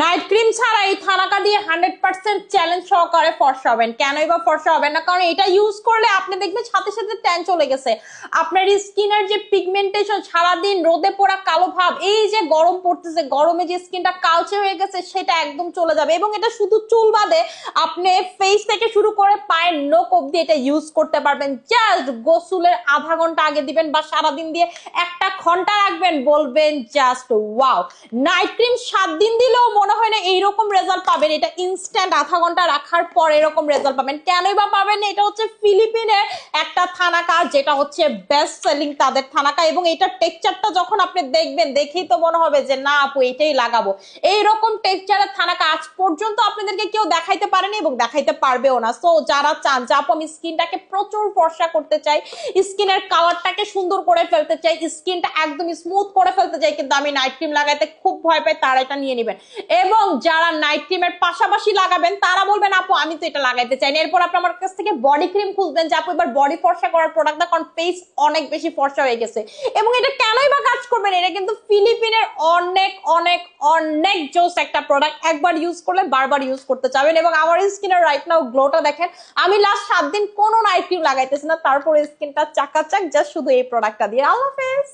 Night cream ছাড়া এই thanaka দিয়ে হান্ড্রেড পার্সেন্ট চ্যালেঞ্জ সহকারে ফর্সা হবেন। কেনই বা ফর্সা হবেন না? কারণ এটা ইউজ করলে আপনি দেখবেন সাথে সাথে ট্যান চলে গেছে। আপনার স্কিনের যে পিগমেন্টেশন সারাদিন রোদে পোড়া কালো ভাব, এই যে গরম পড়তেছে, গরমে যে স্কিনটা কালচে হয়ে গেছে, সেটা একদম চলে যাবে। এবং এটা শুধু চুল বাদে আপনি ফেস থেকে শুরু করে পায়ের নোক অব্দি এটা ইউজ করতে পারবেন। জাস্ট গোসুলের আধা ঘণ্টা আগে দিবেন বা সারাদিন দিয়ে একটা ঘণ্টা রাখবেন, বলবেন জাস্ট ওয়াও নাইট ক্রিম সাত দিন দিলেও মনে হয় না এইরকম রেজাল্ট পাবেন। এটা ইনস্ট্যান্ট আধা ঘণ্টা রাখার পর এরকম রেজাল্ট পাবেন। কেনই বা পাবেন এটা হচ্ছে ফিলিপিনের একটা থানাকা যেটা হচ্ছে বেস্ট সেলিং তাদের থানাকা এবং এটার টেক্সচারটা যখন আপনি দেখবেন, দেখেই তো মনে হবে যে, না আপু, এটাই লাগাবো। এইরকম টেক্সচারের থানাকা আজ পর্যন্ত আপনাদেরকে কেউ দেখাইতে পারেনি এবং দেখাইতে পারবেও না। সো যারা চান যে, আপু, আমি স্কিনটাকে প্রচুর ফর্সা করতে চাই, স্কিনের কালারটাকে সুন্দর করে ফেলতে চাই, স্কিনটা একদম স্মুথ করে ফেলতে চাই, কিন্তু আমি নাইট ক্রিম লাগাইতে খুব ভয় পাই, তারা এটা নিয়ে নেবেন। এবং যারা নাইট ক্রিমের পাশাপাশি লাগাবেন, তারা বলবেন, আপু, আমি তো এটা লাগাইতে চাই না। এরপর আপনি আমার কাছ থেকে বডি ক্রিম খুঁজবেন যে, আপু, এবার বডি ফর্সা করার প্রোডাক্ট না, কারণ ফেস অনেক বেশি ফর্সা হয়ে গেছে। এবং এটা কেনই বা কাজ করবেন? এটা কিন্তু ফিলিপিনের অনেক অনেক অনেক জোস একটা প্রোডাক্ট একবার ইউজ করলে বারবার ইউজ করতে চাবেন এবং আমার স্কিনের রাইট নাও গ্লোটা দেখেন, আমি লাস্ট সাত দিন কোনো নাইট ক্রিম লাগাইতেছি না, তারপরে স্কিনটা চাকাচাক জাস্ট শুধু এই প্রোডাক্টটা দিয়ে। আল্লাহ হাফেজ!